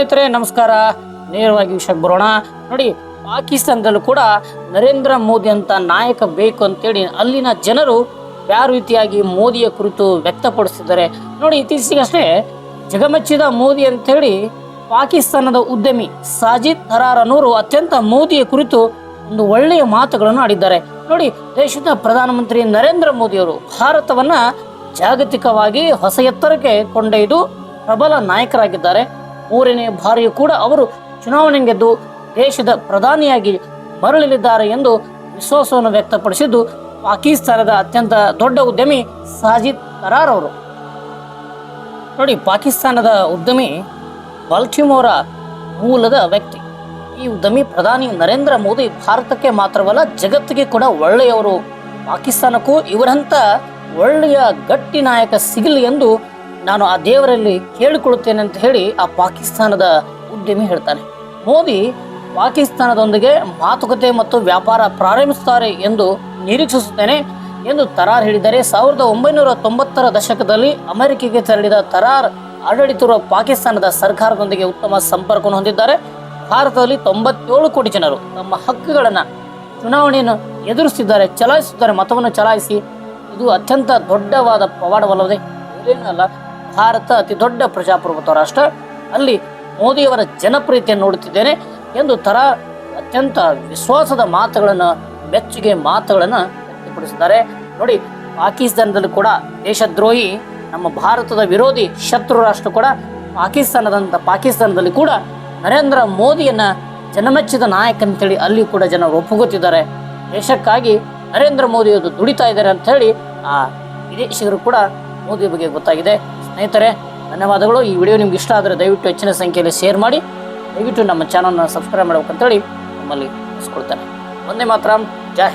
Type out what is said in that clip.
ಸ್ನೇಹಿತರೆ, ನಮಸ್ಕಾರ. ನೇರವಾಗಿ ವಿಷಯಕ್ಕೆ ಬರೋಣ. ನೋಡಿ, ಪಾಕಿಸ್ತಾನದಲ್ಲೂ ಕೂಡ ನರೇಂದ್ರ ಮೋದಿ ಅಂತ ನಾಯಕ ಬೇಕು ಅಂತೇಳಿ ಅಲ್ಲಿನ ಜನರು ಯಾವ ರೀತಿಯಾಗಿ ಮೋದಿಯ ಕುರಿತು ವ್ಯಕ್ತಪಡಿಸಿದ್ದಾರೆ. ನೋಡಿ, ಇತ್ತೀಚೆಗಷ್ಟೇ ಜಗಮೆಚ್ಚಿದ ಮೋದಿ ಅಂತೇಳಿ ಪಾಕಿಸ್ತಾನದ ಉದ್ಯಮಿ ಸಾಜಿದ್ ತರಾರ್ ಅನ್ನೋರು ಅತ್ಯಂತ ಮೋದಿಯ ಕುರಿತು ಒಂದು ಒಳ್ಳೆಯ ಮಾತುಗಳನ್ನು ಆಡಿದ್ದಾರೆ. ನೋಡಿ, ದೇಶದ ಪ್ರಧಾನಮಂತ್ರಿ ನರೇಂದ್ರ ಮೋದಿಯವರು ಭಾರತವನ್ನ ಜಾಗತಿಕವಾಗಿ ಹೊಸ ಎತ್ತರಕ್ಕೆ ಕೊಂಡೊಯ್ದು ಪ್ರಬಲ ನಾಯಕರಾಗಿದ್ದಾರೆ. ಮೂರನೇ ಬಾರಿಯೂ ಕೂಡ ಅವರು ಚುನಾವಣೆ ಗೆದ್ದು ದೇಶದ ಪ್ರಧಾನಿಯಾಗಿ ಮರಳಲಿದ್ದಾರೆ ಎಂದು ವಿಶ್ವಾಸವನ್ನು ವ್ಯಕ್ತಪಡಿಸಿದ್ದು, ಪಾಕಿಸ್ತಾನದ ಅತ್ಯಂತ ದೊಡ್ಡ ಉದ್ಯಮಿ ಸಾಜಿದ್ ಕರಾರ್ ಅವರು. ನೋಡಿ, ಪಾಕಿಸ್ತಾನದ ಉದ್ಯಮಿ ಬಾಲ್ಟಿಮೋರ ಮೂಲದ ವ್ಯಕ್ತಿ. ಈ ಉದ್ಯಮಿ ಪ್ರಧಾನಿ ನರೇಂದ್ರ ಮೋದಿ ಭಾರತಕ್ಕೆ ಮಾತ್ರವಲ್ಲ, ಜಗತ್ತಿಗೆ ಕೂಡ ಒಳ್ಳೆಯವರು. ಪಾಕಿಸ್ತಾನಕ್ಕೂ ಇವರಂತ ಒಳ್ಳೆಯ ಗಟ್ಟಿ ನಾಯಕ ಸಿಗಲಿ ಎಂದು ನಾನು ಆ ದೇವರಲ್ಲಿ ಕೇಳಿಕೊಳ್ಳುತ್ತೇನೆ ಅಂತ ಹೇಳಿ ಆ ಪಾಕಿಸ್ತಾನದ ಉದ್ಯಮಿ ಹೇಳ್ತಾನೆ. ಮೋದಿ ಪಾಕಿಸ್ತಾನದೊಂದಿಗೆ ಮಾತುಕತೆ ಮತ್ತು ವ್ಯಾಪಾರ ಪ್ರಾರಂಭಿಸುತ್ತಾರೆ ಎಂದು ನಿರೀಕ್ಷಿಸುತ್ತೇನೆ ಎಂದು ತರಾರ್ ಹೇಳಿದ್ದಾರೆ. ಸಾವಿರದ ಒಂಬೈನೂರ ತೊಂಬತ್ತರ ದಶಕದಲ್ಲಿ ಅಮೆರಿಕೆಗೆ ತೆರಳಿದ ತರಾರ್ ಆಡಳಿತಿರುವ ಪಾಕಿಸ್ತಾನದ ಸರ್ಕಾರದೊಂದಿಗೆ ಉತ್ತಮ ಸಂಪರ್ಕವನ್ನು ಹೊಂದಿದ್ದಾರೆ. ಭಾರತದಲ್ಲಿ ತೊಂಬತ್ತೇಳು ಕೋಟಿ ಜನರು ತಮ್ಮ ಹಕ್ಕುಗಳನ್ನು ಚುನಾವಣೆಯನ್ನು ಎದುರಿಸಿದ್ದಾರೆ ಚಲಾಯಿಸುತ್ತಾರೆ ಮತವನ್ನು ಚಲಾಯಿಸಿ. ಇದು ಅತ್ಯಂತ ದೊಡ್ಡವಾದ ಪವಾಡವಲ್ಲದೆ ಬೇರೇನಲ್ಲ ಭಾರತ ಅತಿ ದೊಡ್ಡ ಪ್ರಜಾಪ್ರಭುತ್ವ ರಾಷ್ಟ್ರ. ಅಲ್ಲಿ ಮೋದಿಯವರ ಜನಪ್ರಿಯತೆಯನ್ನು ನೋಡುತ್ತಿದ್ದೇನೆ ಎಂದು ತರ ಅತ್ಯಂತ ವಿಶ್ವಾಸದ ಮಾತುಗಳನ್ನು, ಮೆಚ್ಚುಗೆ ಮಾತುಗಳನ್ನು ವ್ಯಕ್ತಪಡಿಸಿದ್ದಾರೆ. ನೋಡಿ, ಪಾಕಿಸ್ತಾನದಲ್ಲಿ ಕೂಡ ದೇಶದ್ರೋಹಿ, ನಮ್ಮ ಭಾರತದ ವಿರೋಧಿ ಶತ್ರು ರಾಷ್ಟ್ರ ಕೂಡ ಪಾಕಿಸ್ತಾನದಂಥ ಪಾಕಿಸ್ತಾನದಲ್ಲಿ ಕೂಡ ನರೇಂದ್ರ ಮೋದಿಯನ್ನು ಜನಮೆಚ್ಚಿದ ನಾಯಕ ಅಂತೇಳಿ ಅಲ್ಲಿ ಕೂಡ ಜನರು ಒಪ್ಪುಗುತ್ತಿದ್ದಾರೆ. ದೇಶಕ್ಕಾಗಿ ನರೇಂದ್ರ ಮೋದಿಯವರು ದುಡಿತಾ ಇದ್ದಾರೆ ಅಂತ ಆ ವಿದೇಶಿಗರು ಕೂಡ ಮೋದಿ ಬಗ್ಗೆ ಗೊತ್ತಾಗಿದೆ. ಸ್ನೇಹಿತರೆ, ಧನ್ಯವಾದಗಳು. ಈ ವಿಡಿಯೋ ನಿಮ್ಗೆ ಇಷ್ಟ ಆದರೆ ದಯವಿಟ್ಟು ಹೆಚ್ಚಿನ ಸಂಖ್ಯೆಯಲ್ಲಿ ಶೇರ್ ಮಾಡಿ. ದಯವಿಟ್ಟು ನಮ್ಮ ಚಾನಲ್ನ ಸಬ್ಸ್ಕ್ರೈಬ್ ಮಾಡ್ಬೇಕಂತೇಳಿ ನಮ್ಮಲ್ಲಿ ಕೊಡ್ತಾರೆ ಒಂದೇ ಮಾತ್ರ. ಜೈ